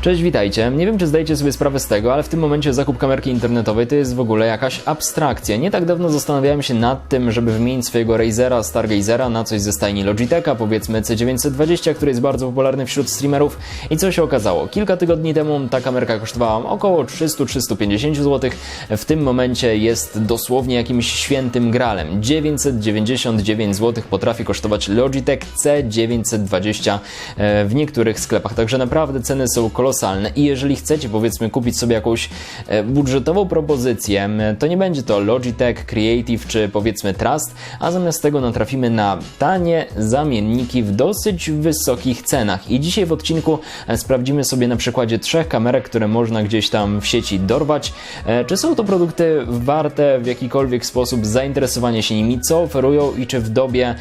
Cześć, witajcie. Nie wiem, czy zdajecie sobie sprawę z tego, ale w tym momencie zakup kamerki internetowej to jest w ogóle jakaś abstrakcja. Nie tak dawno zastanawiałem się nad tym, żeby wymienić swojego Razera Stargazera na coś ze stajni Logitecha, powiedzmy C920, który jest bardzo popularny wśród streamerów. I co się okazało? Kilka tygodni temu ta kamerka kosztowała około 300-350 zł. W tym momencie jest dosłownie jakimś świętym gralem. 999 zł potrafi kosztować Logitech C920 e, w niektórych sklepach. Także naprawdę ceny są kolosalne kolosalne i jeżeli chcecie powiedzmy kupić sobie jakąś e, budżetową propozycję, to nie będzie to Logitech, Creative czy powiedzmy Trust, a zamiast tego natrafimy na tanie zamienniki w dosyć wysokich cenach. I dzisiaj w odcinku e, sprawdzimy sobie na przykładzie trzech kamerek, które można gdzieś tam w sieci dorwać, e, czy są to produkty warte w jakikolwiek sposób zainteresowania się nimi, co oferują i czy w dobie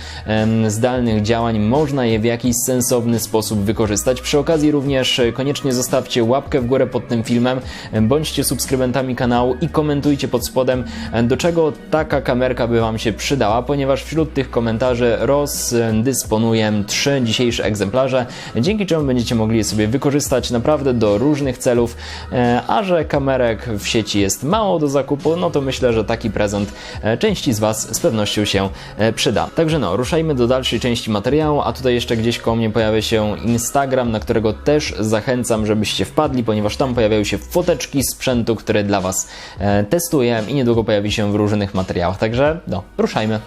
zdalnych działań można je w jakiś sensowny sposób wykorzystać. Przy okazji również koniecznie zostawcie łapkę w górę pod tym filmem, bądźcie subskrybentami kanału i komentujcie pod spodem, do czego taka kamerka by Wam się przydała, ponieważ wśród tych komentarzy rozdysponuję trzy dzisiejsze egzemplarze, dzięki czemu będziecie mogli je sobie wykorzystać naprawdę do różnych celów, e, a że kamerek w sieci jest mało do zakupu, no to myślę, że taki prezent e, części z Was z pewnością się e, przyda. Także no, ruszajmy do dalszej części materiału, a tutaj jeszcze gdzieś koło mnie pojawia się Instagram, na którego też zachęcam, żebyście wpadli, ponieważ tam pojawiają się foteczki sprzętu, który dla Was e, testuję i niedługo pojawi się w różnych materiałach. Także no, ruszajmy.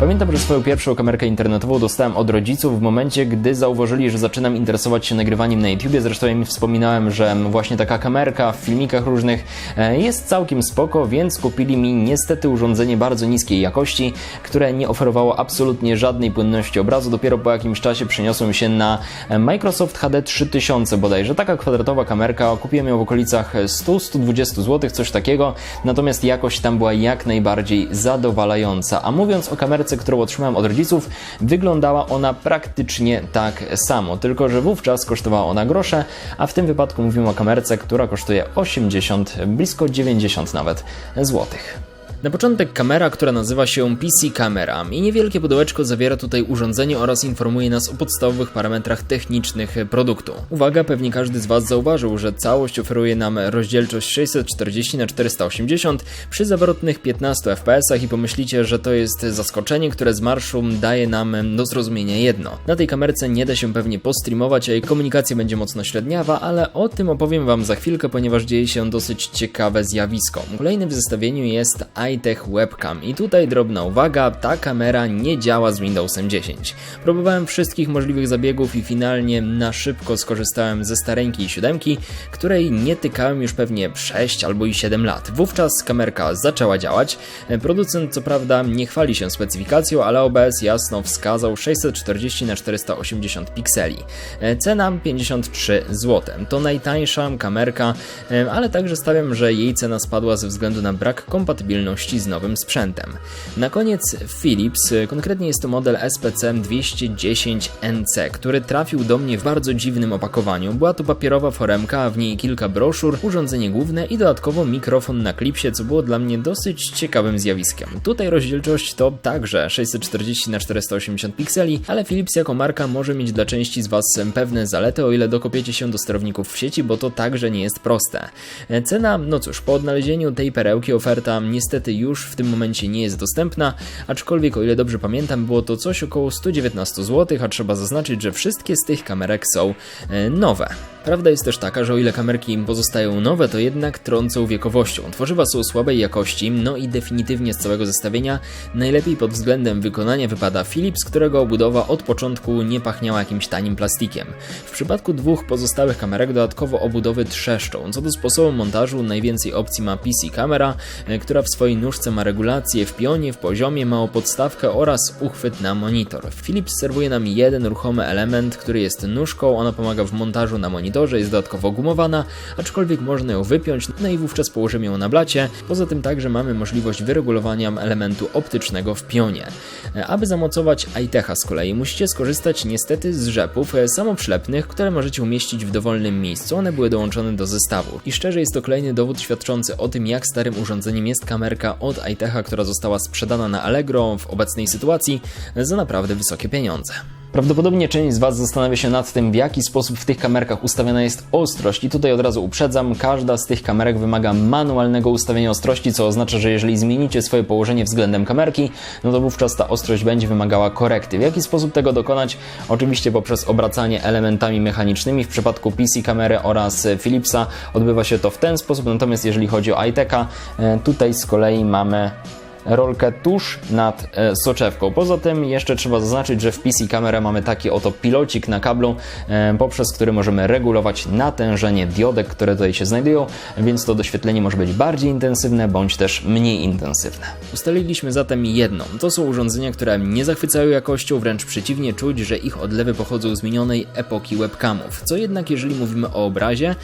Pamiętam, że swoją pierwszą kamerkę internetową dostałem od rodziców w momencie, gdy zauważyli, że zaczynam interesować się nagrywaniem na YouTubie. Zresztą ja mi wspominałem, że właśnie taka kamerka w filmikach różnych e, jest całkiem spoko, więc kupili mi niestety urządzenie bardzo niskiej jakości, które nie oferowało absolutnie żadnej płynności obrazu. Dopiero po jakimś czasie przeniosłem się na Microsoft HD 3000 bodajże. Taka kwadratowa kamerka, kupiłem ją w okolicach 100-120 zł, coś takiego, natomiast jakość tam była jak najbardziej zadowalająca. A mówiąc o kamerce którą otrzymałem od rodziców, wyglądała ona praktycznie tak samo, tylko że wówczas kosztowała ona grosze, a w tym wypadku mówimy o kamerce, która kosztuje 80, blisko 90 nawet złotych. Na początek kamera, która nazywa się PC Camera i niewielkie pudełeczko zawiera tutaj urządzenie oraz informuje nas o podstawowych parametrach technicznych produktu. Uwaga, pewnie każdy z Was zauważył, że całość oferuje nam rozdzielczość 640 x 480 przy zawrotnych 15 fps i pomyślicie, że to jest zaskoczenie, które z marszu daje nam do zrozumienia jedno. Na tej kamerce nie da się pewnie postreamować, a jej komunikacja będzie mocno średniawa, ale o tym opowiem Wam za chwilkę, ponieważ dzieje się dosyć ciekawe zjawisko. Kolejnym w zestawieniu jest iTech Webcam. I tutaj drobna uwaga, ta kamera nie działa z Windowsem 10. Próbowałem wszystkich możliwych zabiegów i finalnie na szybko skorzystałem ze stareńkiej siódemki, której nie tykałem już pewnie 6 albo i 7 lat. Wówczas kamerka zaczęła działać. Producent co prawda nie chwali się specyfikacją, ale OBS jasno wskazał 640 x 480 pikseli. Cena 53 zł. To najtańsza kamerka, ale także stawiam, że jej cena spadła ze względu na brak kompatybilności z nowym sprzętem. Na koniec Philips, konkretnie jest to model SPC 210NC, który trafił do mnie w bardzo dziwnym opakowaniu. Była to papierowa foremka, a w niej kilka broszur, urządzenie główne i dodatkowo mikrofon na klipsie, co było dla mnie dosyć ciekawym zjawiskiem. Tutaj rozdzielczość to także 640 na 480 pikseli, ale Philips jako marka może mieć dla części z Was pewne zalety, o ile dokopiecie się do sterowników w sieci, bo to także nie jest proste. Cena, no cóż, po odnalezieniu tej perełki oferta niestety już w tym momencie nie jest dostępna, aczkolwiek o ile dobrze pamiętam było to coś około 119 zł, a trzeba zaznaczyć, że wszystkie z tych kamerek są e, nowe. Prawda jest też taka, że o ile kamerki im pozostają nowe, to jednak trącą wiekowością. Tworzywa są słabej jakości, no i definitywnie z całego zestawienia najlepiej pod względem wykonania wypada Philips, którego obudowa od początku nie pachniała jakimś tanim plastikiem. W przypadku dwóch pozostałych kamerek dodatkowo obudowy trzeszczą. Co do sposobu montażu, najwięcej opcji ma PC kamera, e, która w swojej nóżce ma regulację w pionie, w poziomie, małą podstawkę oraz uchwyt na monitor. Philips serwuje nam jeden ruchomy element, który jest nóżką, ona pomaga w montażu na monitor monitorze, jest dodatkowo gumowana, aczkolwiek można ją wypiąć, no i wówczas położymy ją na blacie. Poza tym także mamy możliwość wyregulowania elementu optycznego w pionie. E, Aby zamocować iTecha z kolei musicie skorzystać niestety z rzepów e, samoprzylepnych, które możecie umieścić w dowolnym miejscu. One były dołączone do zestawu. I szczerze jest to kolejny dowód świadczący o tym, jak starym urządzeniem jest kamerka od iTecha, która została sprzedana na Allegro w obecnej sytuacji za naprawdę wysokie pieniądze. Prawdopodobnie część z Was zastanawia się nad tym, w jaki sposób w tych kamerkach ustawiona jest ostrość. I tutaj od razu uprzedzam, każda z tych kamerek wymaga manualnego ustawienia ostrości, co oznacza, że jeżeli zmienicie swoje położenie względem kamerki, no to wówczas ta ostrość będzie wymagała korekty. W jaki sposób tego dokonać? Oczywiście poprzez obracanie elementami mechanicznymi. W przypadku PC kamery oraz Philipsa odbywa się to w ten sposób, natomiast jeżeli chodzi o iTecha, e, tutaj z kolei mamy rolkę tuż nad e, soczewką. Poza tym jeszcze trzeba zaznaczyć, że w PC kamerę mamy taki oto pilocik na kablu, e, poprzez który możemy regulować natężenie diodek, które tutaj się znajdują, więc to doświetlenie może być bardziej intensywne bądź też mniej intensywne. Ustaliliśmy zatem jedno. To są urządzenia, które nie zachwycają jakością, wręcz przeciwnie, czuć, że ich odlewy pochodzą z minionej epoki webcamów. Co jednak, jeżeli mówimy o obrazie,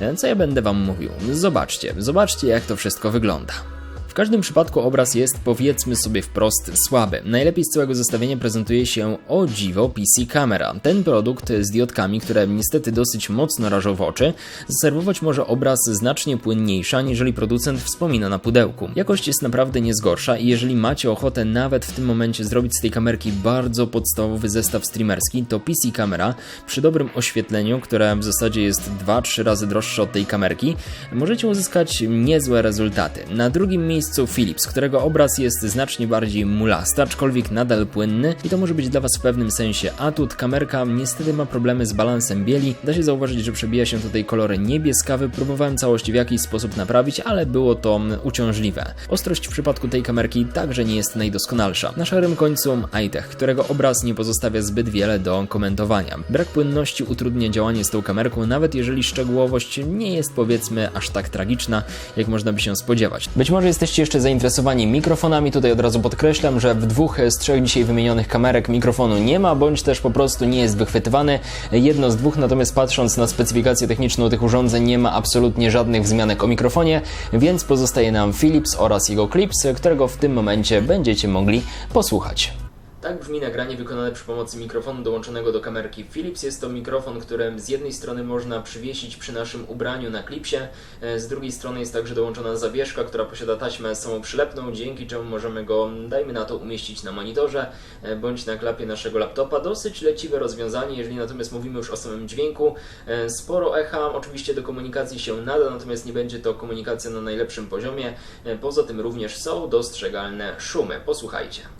e, co ja będę Wam mówił? Zobaczcie, zobaczcie jak to wszystko wygląda. W każdym przypadku obraz jest, powiedzmy sobie wprost, słaby. Najlepiej z całego zestawienia prezentuje się o dziwo PC Camera. Ten produkt z diodkami, które niestety dosyć mocno rażą w oczy, zaserwować może obraz znacznie płynniejszy, aniżeli producent wspomina na pudełku. Jakość jest naprawdę nie zgorsza i jeżeli macie ochotę nawet w tym momencie zrobić z tej kamerki bardzo podstawowy zestaw streamerski, to PC Camera przy dobrym oświetleniu, które w zasadzie jest 2-3 razy droższe od tej kamerki, możecie uzyskać niezłe rezultaty. Na drugim miejscu miejscu Philips, którego obraz jest znacznie bardziej mulasty, aczkolwiek nadal płynny i to może być dla Was w pewnym sensie atut. Kamerka niestety ma problemy z balansem bieli. Da się zauważyć, że przebija się tutaj kolory niebieskawy. Próbowałem całość w jakiś sposób naprawić, ale było to uciążliwe. Ostrość w przypadku tej kamerki także nie jest najdoskonalsza. Na szarym końcu iTech, którego obraz nie pozostawia zbyt wiele do komentowania. Brak płynności utrudnia działanie z tą kamerką, nawet jeżeli szczegółowość nie jest powiedzmy aż tak tragiczna, jak można by się spodziewać. Być może jesteście jeszcze zainteresowani mikrofonami, tutaj od razu podkreślam, że w dwóch z trzech dzisiaj wymienionych kamerek mikrofonu nie ma, bądź też po prostu nie jest wychwytywany. Jedno z dwóch, natomiast patrząc na specyfikację techniczną tych urządzeń, nie ma absolutnie żadnych wzmianek o mikrofonie, więc pozostaje nam Philips oraz jego Clips, którego w tym momencie będziecie mogli posłuchać. Tak brzmi nagranie wykonane przy pomocy mikrofonu dołączonego do kamerki Philips. Jest to mikrofon, który z jednej strony można przywiesić przy naszym ubraniu na klipsie, e, z drugiej strony jest także dołączona zawieszka, która posiada taśmę samoprzylepną, dzięki czemu możemy go, dajmy na to, umieścić na monitorze e, bądź na klapie naszego laptopa. Dosyć leciwe rozwiązanie, jeżeli natomiast mówimy już o samym dźwięku. E, Sporo echa, oczywiście do komunikacji się nada, natomiast nie będzie to komunikacja na najlepszym poziomie. Poza tym również są dostrzegalne szumy. Posłuchajcie.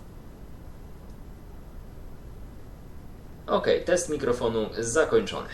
Ok, test mikrofonu zakończony.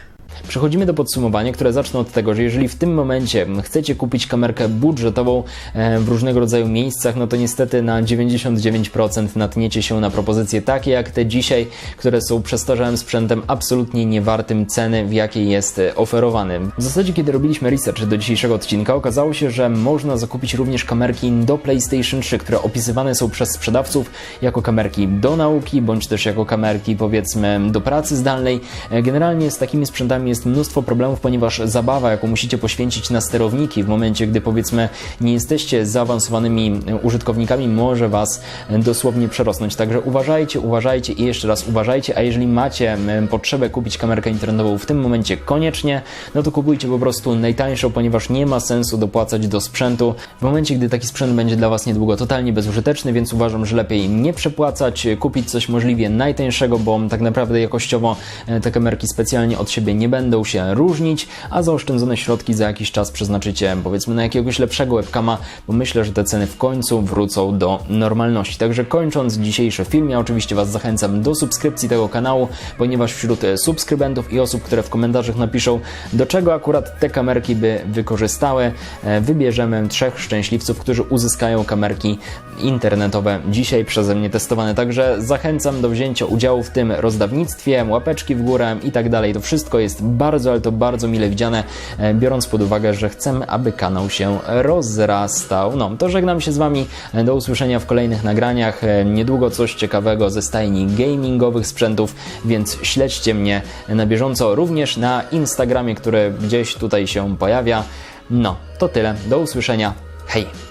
Przechodzimy do podsumowania, które zacznę od tego, że jeżeli w tym momencie chcecie kupić kamerkę budżetową e, w różnego rodzaju miejscach, no to niestety na 99% natniecie się na propozycje takie jak te dzisiaj, które są przestarzałym sprzętem absolutnie niewartym ceny, w jakiej jest e, oferowany. W zasadzie, kiedy robiliśmy research do dzisiejszego odcinka, okazało się, że można zakupić również kamerki do PlayStation 3, które opisywane są przez sprzedawców jako kamerki do nauki, bądź też jako kamerki powiedzmy do pracy zdalnej. E, generalnie z takimi sprzętami jest mnóstwo problemów, ponieważ zabawa, jaką musicie poświęcić na sterowniki w momencie, gdy powiedzmy nie jesteście zaawansowanymi użytkownikami, może Was dosłownie przerosnąć. Także uważajcie, uważajcie i jeszcze raz uważajcie, a jeżeli macie potrzebę kupić kamerkę internetową w tym momencie koniecznie, no to kupujcie po prostu najtańszą, ponieważ nie ma sensu dopłacać do sprzętu w momencie, gdy taki sprzęt będzie dla Was niedługo totalnie bezużyteczny, więc uważam, że lepiej nie przepłacać, kupić coś możliwie najtańszego, bo tak naprawdę jakościowo e, te kamerki specjalnie od siebie nie będą się różnić, a zaoszczędzone środki za jakiś czas przeznaczycie powiedzmy na jakiegoś lepszego webcama, bo myślę, że te ceny w końcu wrócą do normalności. Także kończąc dzisiejszy film, ja oczywiście Was zachęcam do subskrypcji tego kanału, ponieważ wśród subskrybentów i osób, które w komentarzach napiszą, do czego akurat te kamerki by wykorzystały, e, wybierzemy trzech szczęśliwców, którzy uzyskają kamerki internetowe dzisiaj przeze mnie testowane. Także zachęcam do wzięcia udziału w tym rozdawnictwie, łapeczki w górę i tak dalej. To wszystko jest bardzo, ale to bardzo mile widziane, e, biorąc pod uwagę, że chcemy, aby kanał się rozrastał. No, to żegnam się z Wami. Do usłyszenia w kolejnych nagraniach. E, Niedługo coś ciekawego ze stajni gamingowych sprzętów, więc śledźcie mnie na bieżąco również na Instagramie, który gdzieś tutaj się pojawia. No, to tyle. Do usłyszenia. Hej!